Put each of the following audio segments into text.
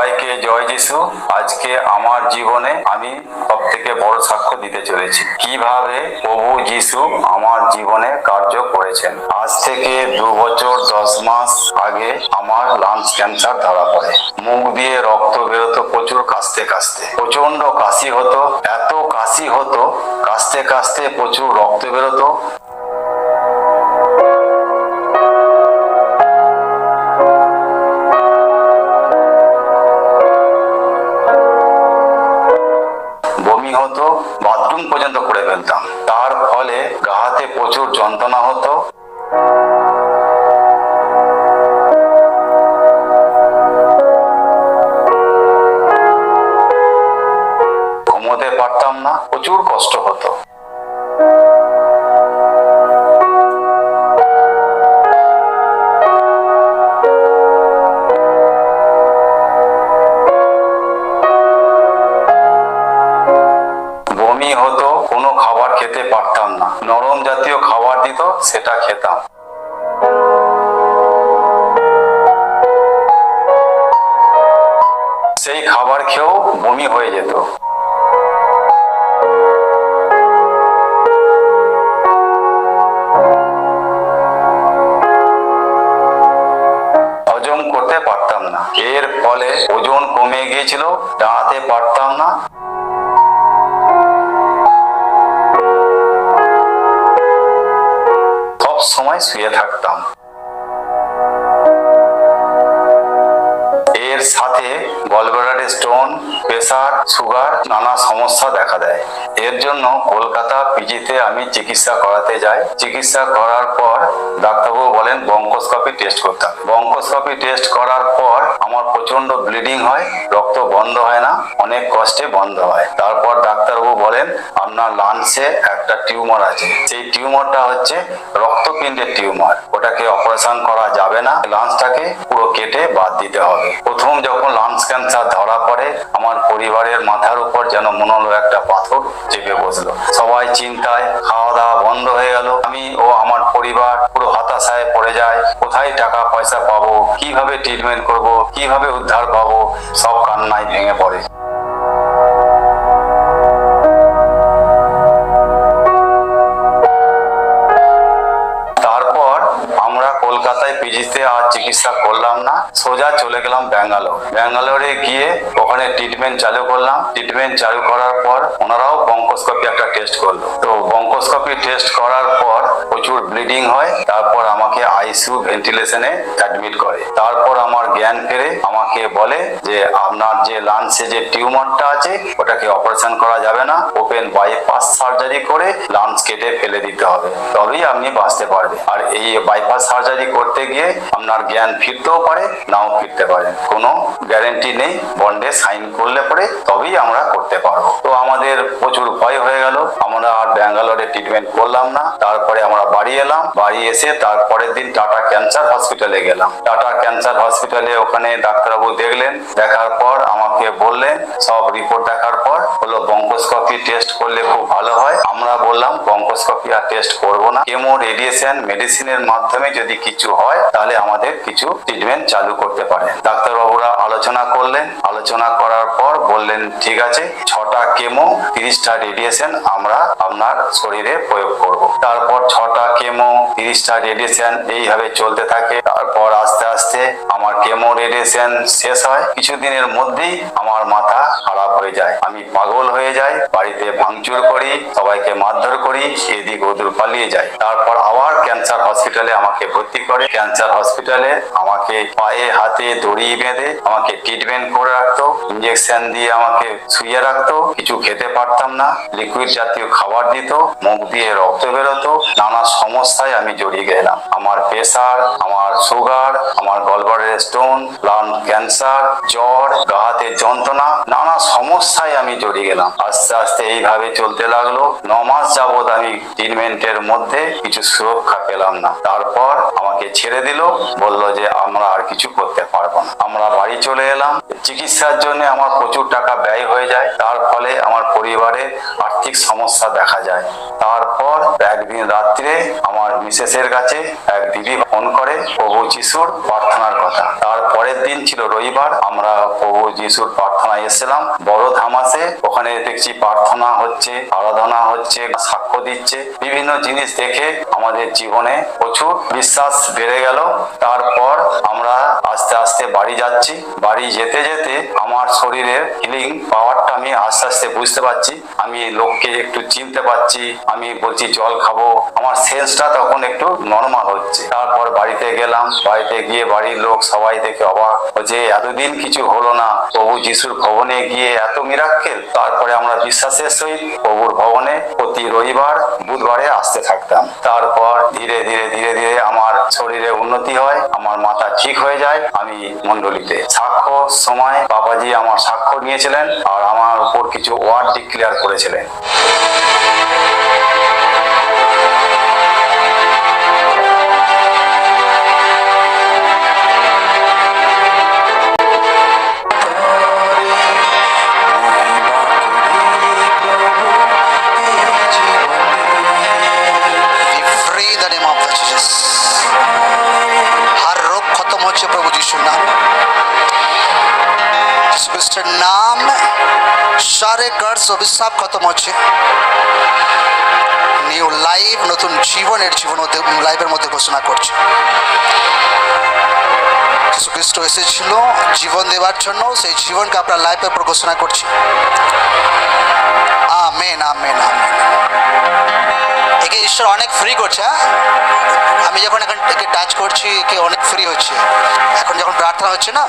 সবাইকে জয় যিশু। আজকে আমার জীবনে আমি সব থেকে বড় সাক্ষ্য দিতে চলেছি। কীভাবে প্রভু যিশু আমার জীবনে কার্য করেছেন। আজ থেকে দু বছর, দশ মাস আগে আমার লাংস ক্যান্সার ধরা পড়ে। মুখ দিয়ে রক্ত বেরোতো প্রচুর কাশতে কাশতে। প্রচণ্ড কাশি হতো, এত কাশি হতো, কাশতে কাশতে প্রচুর রক্ত বেরোতো। বাথরুম পর্যন্ত করে ফেলতাম। তার ফলে গা হাতে প্রচুর যন্ত্রণা হতো। ঘুমোতে পারতাম না, প্রচুর কষ্ট হতো। খেতে পারতাম না। নরম জাতীয় খাবার দিত, সেটা খেতাম। সেই খাবার খেয়েও বমি হয়ে যেত। হজম করতে পারতাম না। এর ফলে ওজন কমে গিয়েছিল, দাঁড়াতে পারতাম না। সময় শুয়ে থাকতাম। এর সাথে গলব্লাডারে স্টোন প্রেসার সুগার নানা সমস্যা দেখা দেয়। এর জন্য কলকাতা পিজিতে আমি চিকিৎসা করাতে যাই। চিকিৎসা করার পর ডাক্তারবাবু বলেন বঙ্কোস্কোপি টেস্ট করতাম বঙ্কোস্কোপি টেস্ট করার পর আমার প্রচণ্ড ব্লিডিং হয়, রক্ত বন্ধ হয় না, অনেক কষ্টে বন্ধ হয়। তারপর ডাক্তারবাবু বলেন, আপনার লাংসে একটা টিউমার আছে। সেই টিউমারটা হচ্ছে রক্তপিণ্ডের টিউমার। ওটাকে অপারেশন করা যাবে না লাংসটাকে পুরো কেটে বাদ দিতে হবে। প্রথম যখন লাংস ক্যান্সার ধরা পড়ে, আমার পরিবারের মাথার উপর যেন মনে হলো একটা পাথর চেপে বসল। সবাই চিন্তায় খাওয়া দাওয়া বন্ধ হয়ে গেল। আমি ও আমার পরিবার পড়ে যায়, কোথায় টাকা পয়সা পাবো, কীভাবে ট্রিটমেন্ট করব, কীভাবে উদ্ধার পাবো, সব কান্নায় ভেঙে পড়ে। পিজিতে আর চিকিৎসা করলাম না, সোজা চলে গেলাম ব্যাঙ্গালোর। ব্যাঙ্গালোরে গিয়ে ওখানে ট্রিটমেন্ট চালু করলাম। ট্রিটমেন্ট চালু করার পর ওনারাও বঙ্কোস্কোপি একটা টেস্ট করল। তো বঙ্কোস্কোপি টেস্ট করার পর প্রচুর ব্লিডিং হয় আমাকে আইসিইউ ভেন্টিলেশনে অ্যাডমিট করে। তারপর আমার জ্ঞান ফেরে আমাকে বলে যে আপনার যে লাংসে যে টিউমারটা আছে, ওটাকে অপারেশন করা যাবে না। ওপেন বাইপাস সার্জারি করে লাংস কেটে ফেলে দিতে হবে। তবেই আপনি বাঁচতে পারবে আর এই বাইপাস সার্জারি করতে গিয়ে আপনার জ্ঞান ফিরতেও পারে, নাও ফিরতে পারে। কোনো গ্যারেন্টি নেই। বন্ডে সাইন করলে পরে তবেই আমরা করতে পারব। তো আমাদের প্রচুর ভয় হয়ে গেল। আমরা আর ব্যাঙ্গালোরে ট্রিটমেন্ট করলাম না। তারপরে আমরা বাড়ি এলাম। বাড়ি এসে তারপরের দিন টাটা ক্যান্সার হসপিটালে গেলাম। টাটা ক্যান্সার হসপিটালে ওখানে ডাক্তারবাবু দেখলেন দেখার পর আমাকে বললেন সব রিপোর্ট দেখার পর হলো বঙ্কোস্কোপি টেস্ট করলে খুব ভালো হয়। আমরা বললাম বঙ্কোস্কোপি আর টেস্ট করব না। কেমো রেডিয়েশন মেডিসিনের মাধ্যমে যদি কিছু হয়, তাহলে আমাদের কিছু ট্রিটমেন্ট চালু করতে পারে। ডাক্তারবাবুরা আলোচনা করলেন। আলোচনা করার পর বললেন, ঠিক আছে, ছটা কেমো তিরিশটা রেডিয়েশন আমরা আপনার শরীরে প্রয়োগ করব। তারপর ছটা কেমো তিরিশটা রেডিয়েশন এইভাবে চলতে থাকে। তারপর আস্তে আস্তে আমার কেমো রেডিয়েশন শেষ হয়। কিছুদিনের মধ্যেই আমার মাথা খারাপ হয়ে যায়। আমি পাগল হয়ে যাই, বাড়িতে ভাঙচুর করি, সবাইকে মারধর করি, এদিক ওদূর পালিয়ে যাই। তারপর আবার ক্যান্সার হসপিটালে আমাকে ভর্তি করে। ক্যান্সার হসপিটালে আমাকে পায়ে, হাতে দড়ি বেঁধে আমাকে ট্রিটমেন্ট করে রাখতো। ইঞ্জেকশন দিয়ে আমাকে শুয়ে রাখতো। কিছু খেতে পারতাম না। লিকুইড জাতীয় খাবার দিত। মুখ দিয়ে রক্ত বেরোতো। নানা সমস্যায় আমি জড়িয়ে গেলাম। আমার প্রেসার আমার সুগার আমার গলবারের স্টোন লাং ক্যান্সার জ্বর, গা হাতে যন্ত্রণা, নানা সমস্যায় আমি জড়িয়ে গেলাম। আস্তে আস্তে এইভাবে চলতে লাগল। ন মাস যাবৎ আমি ট্রিটমেন্টের মধ্যে কিছু সুরক্ষা পেলাম না। তারপর আমাকে ছেড়ে দিল, বলল যে আমরা আর কিছু করতে পারব না। আমরা বাড়ি চলে এলাম। চিকিৎসার জন্য আমার প্রচুর টাকা ব্যয় হয়ে যায়। তার ফলে আমার পরিবারে আর্থিক সমস্যা দেখা যায়। তারপর একদিন রাত্রে আমার মিসেসের কাছে এক দিদি ফোন করে, প্রভু যিশুর প্রার্থনার কথা। তারপরের দিন ছিল রবিবার, আমরা প্রভু যিশুর প্রার্থনায় এসেছিলাম। বড় ধামাসে ওখানে দেখছি প্রার্থনা হচ্ছে, আরাধনা হচ্ছে, সাক্ষ্য দিচ্ছে। বিভিন্ন জিনিস দেখে আমাদের জীবনে প্রচুর বিশ্বাস বেড়ে গেল। তারপর আমরা আস্তে আস্তে বাড়ি যাচ্ছি। বাড়ি যেতে যেতে শরীরের হিলিং পাওয়ারটা আমি আস্তে আস্তে বুঝতে পারছি। আমি লোককে একটু চিনতে পারছি, আমি বলছি, জল খাব। আমার সেন্সটা তখন একটু নর্মাল হচ্ছে। তারপর বাড়িতে গেলাম, বাড়িতে গিয়ে বাড়ির লোক সবাই দেখে অবাক। যে এতদিন কিছু হলো না। প্রভু যিশুর ভবনে গিয়ে এত মিরাক্কেল তারপরে আমরা বিশ্বাসের সহিত প্রভুর ভবনে প্রতি রবিবার, বুধবারে আসতে থাকতাম। তারপর ধীরে ধীরে ধীরে ধীরে আমার শরীরে উন্নতি হয়, আমার মাথা ঠিক হয়ে যায়। আমি মন্ডলীতে সাক্ষ্য, সময়, বাবাজি আমার স্বাক্ষর নিয়েছিলেন আর আমার উপর কিছু ওয়ার্ড ডিক্লেয়ার করেছিলেন। খ্রিস্টের নাম সারে কার্স অভিশাপ খতম হচ্ছে নিউ লাইফ নতুন জীবনের জীবন লাইফের মধ্যে ঘোষণা করছে খ্রিস্ট এসেছিল জীবন দেওয়ার জন্য সেই জীবনকে আপনার উপর ঘোষণা করছি আমেন আমেন আমেন। একে ঈশ্বর অনেক ফ্রি করছে হ্যাঁ? আমি যখন এখন একে টাচ করছি, একে অনেক ফ্রি হচ্ছে। এখন যখন প্রার্থনা হচ্ছে না,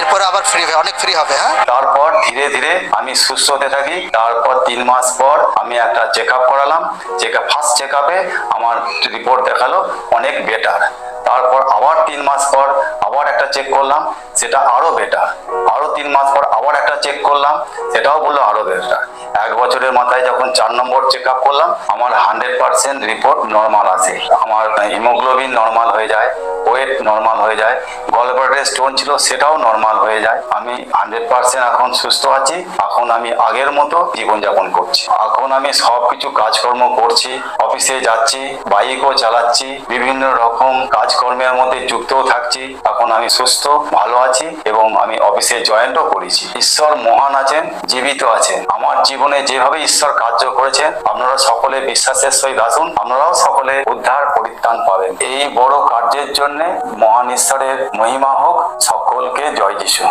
এরপরে আবার ফ্রি হবে, অনেক ফ্রি হবে হ্যাঁ? তারপর ধীরে ধীরে আমি সুস্থ হতে থাকি। তারপর তিন মাস পর আমি একটা চেক আপ করালাম। চেক আপ ফার্স্ট চেক আপে আমার রিপোর্ট দেখাল, অনেক বেটার তারপর আবার তিন মাস পর আবার একটা চেক করলাম, সেটা আরও বেটার আরও তিন মাস পর আবার একটা চেক করলাম, সেটাও বলল আরও বেটার এক বছরের মাথায় যখন চার নম্বর চেক আপ করলাম, আমার হান্ড্রেড পার্সেন্ট রিপোর্ট নর্মাল আসে আমার হিমোগ্লোবিন নর্মাল হয়ে যায় ওয়েট নর্মাল হয়ে যায় গলব্লাডারে স্টোন ছিল সেটাও নর্মাল হয়ে যায়। আমি হান্ড্রেড পার্সেন্ট এখন সুস্থ আছি, এখন আমি আগের মতো জীবনযাপন করছি। এখন আমি সব কিছু কাজকর্ম করছি অফিসে যাচ্ছি, বাইকও চালাচ্ছি, বিভিন্ন রকম কাজকর্মের মধ্যে যুক্তও থাকছি। এখন আমি সুস্থ, ভালো আছি এবং আমি অফিসে জয়েন্টও করেছি। ঈশ্বর মহান আছেন, জীবিত আছেন। আমার জীবনে যেভাবে ঈশ্বর কার্য করেছেন, আপনারা সকলে বিশ্বাসের সহিত আসুন, আপনারাও সকলে উদ্ধার পরিত্রাণ পাবেন। এই বড় কার্যের জন্য মহান ঈশ্বরের মহিমা হোক, সকলকে জয় যিশু।